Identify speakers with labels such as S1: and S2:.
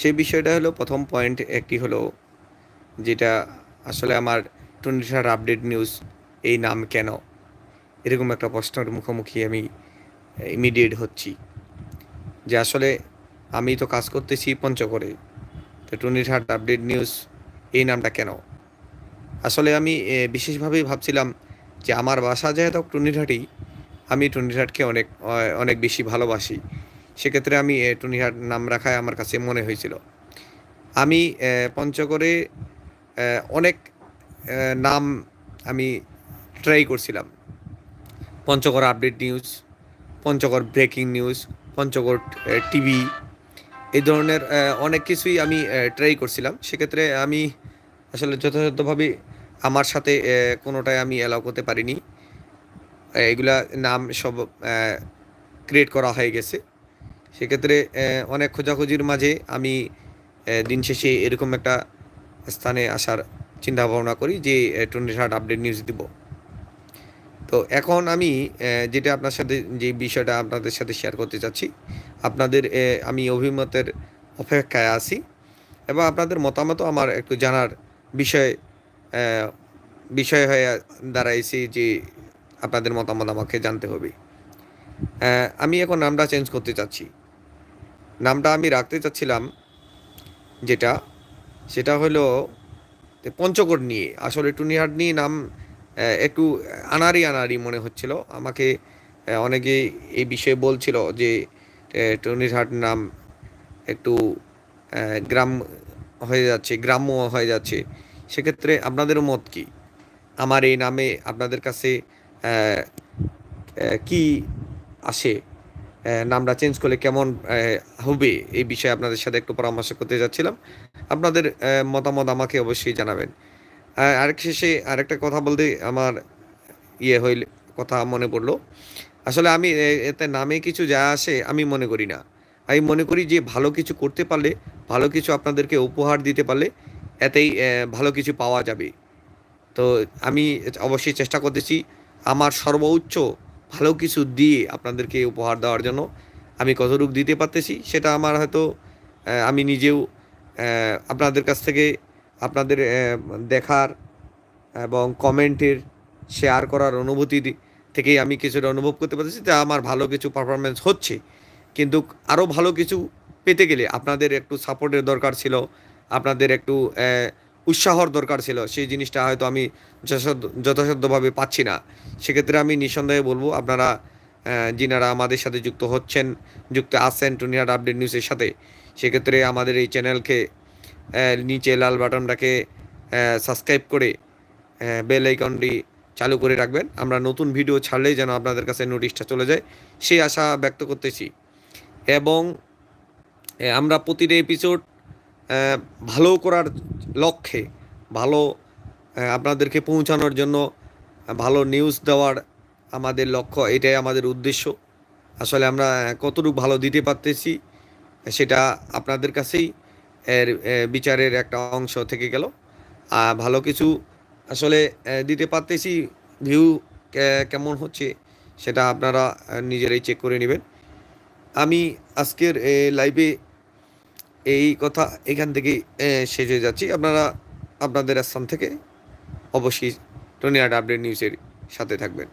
S1: সেই বিষয়টা হলো প্রথম পয়েন্ট একটি হলো যেটা আসলে আমার টুয়েন্টি আপডেট নিউজ এই নাম কেন? এরকম একটা প্রশ্নের মুখোমুখি আমি ইমিডিয়েট হচ্ছি। যে আসলে আমি তো কাজ করতেছি পঞ্চগড়ে, তো টুয়েন্টি আপডেট নিউজ এই নামটা কেন? আসলে আমি বিশেষভাবেই ভাবছিলাম যে আমার বাসা যেহেতু টুনিরহাটি আমি টুনিরহাটকে অনেক অনেক বেশি ভালোবাসি। সেক্ষেত্রে আমি এ, টুনিরহাট নাম রাখায় আমার কাছে মনে হয়েছিল। আমি পঞ্চগড়ে অনেক নাম আমি ট্রাই করছিলাম। Panchagarh update news Panchagarh breaking news Panchagarh TV এই ধরনের অনেক কিছুই আমি ট্রাই করছিলাম। সেক্ষেত্রে আমি আসলে যথাযথভাবে আমার সাথে কোনোটাই আমি অ্যালাউ করতে পারিনি। এগুলা নাম সব ক্রিয়েট করা হয়ে গেছে। সেক্ষেত্রে অনেক খোঁজাখুঁজির মাঝে আমি দিন শেষে এরকম একটা স্থানে আসার চিন্তা ভাবনা করি যে টোয়েন্টি থার্ড আপডেট নিউজ দিব। তো এখন আমি যেটা আপনার সাথে, যে বিষয়টা আপনাদের সাথে শেয়ার করতে চাচ্ছি, আপনাদের আমি অভিমতের অপেক্ষায় আছি এবং আপনাদের মতামতও আমার একটু জানার বিষয় বিষয় হয়ে দাঁড়াইছি যে, আপনাদের মতামত আমাকে জানতে হবে। আমি এখন নামটা চেঞ্জ করতে চাচ্ছি। নামটা আমি রাখতে চাচ্ছিলাম যেটা, সেটা হলো পঞ্চকোট নিয়ে, আসলে টুনিহাট নিয়ে নাম একটু আনারি আনারি মনে হচ্ছিল। আমাকে অনেকে এই বিষয়ে বলছিল যে টুনিহাট নাম একটু গ্রাম হয়ে যাচ্ছে, গ্রাম্য হয়ে যাচ্ছে। সেক্ষেত্রে আপনাদের মত কি? আমার এই নামে আপনাদের কাছে কি আসে? নামটা চেঞ্জ করলে কেমন হবে এই বিষয়ে আপনাদের সাথে একটু পরামর্শ করতে যাচ্ছিলাম। আপনাদের মতামত আমাকে অবশ্যই জানাবেন। আরেক শেষে আরেকটা কথা বলতে আমার ইয়ে হইল, কথা মনে পড়ল। আসলে আমি এতে নামে কিছু যা আসে আমি মনে করি না। আমি মনে করি যে ভালো কিছু করতে পারলে, ভালো কিছু আপনাদেরকে উপহার দিতে পারলে, এতেই ভালো কিছু পাওয়া যাবে। তো আমি অবশ্যই চেষ্টা করতেছি। আমার সর্বোচ্চ ভালো কিছু দিয়ে আপনাদেরকে উপহার দেওয়ার জন্য আমি কতটুকু দিতে পারতেছি সেটা আমার হয়তো আমি নিজেও আপনাদের কাছ থেকে আপনাদের দেখার এবং কমেন্টের শেয়ার করার অনুভূতি থেকেই আমি কিছুটা অনুভব করতে পারতেছি যে আমার ভালো কিছু পারফরমেন্স হচ্ছে। কিন্তু আরও ভালো কিছু পেতে গেলে আপনাদের একটু সাপোর্টের দরকার ছিল, আপনাদের একটু উৎসাহর দরকার ছিল, সেই জিনিসটা হয়তো আমি যথাসাধ্য, যথাসাধ্যভাবে পাচ্ছি না। সেক্ষেত্রে আমি নিঃসন্দেহে বলব, আপনারা যিনারা আমাদের সাথে যুক্ত হচ্ছেন, যুক্ত আছেন টুনিহাট আপডেট নিউজের সাথে, সেক্ষেত্রে আমাদের এই চ্যানেলকে নিচে লাল বাটনটাকে সাবস্ক্রাইব করে বেল আইকনটি চালু করে রাখবেন। আমরা নতুন ভিডিও ছাড়লেই যেন আপনাদের কাছে নোটিশটা চলে যায়, সেই আশা ব্যক্ত করতেছি। এবং আমরা প্রতিটা এপিসোড ভালো করার লক্ষ্যে, ভালো আপনাদেরকে পৌঁছানোর জন্য ভালো নিউজ দেওয়ার আমাদের লক্ষ্য, এটাই আমাদের উদ্দেশ্য। আসলে আমরা কতটুকু ভালো দিতে পারতেছি, সেটা আপনাদের কাছেই এর বিচারের একটা অংশ থেকে গেল। আর ভালো কিছু আসলে দিতে পারতেছি ভিউ কেমন হচ্ছে, সেটা আপনারা নিজেরাই চেক করে নেবেন। আমি আজকের লাইভে এই কথা এখান থেকেই শেষ হয়ে যাচ্ছি। আপনারা আপনাদের স্থান থেকে অবশ্যই টনিয়াট আপডেট নিউজের সাথে থাকবেন।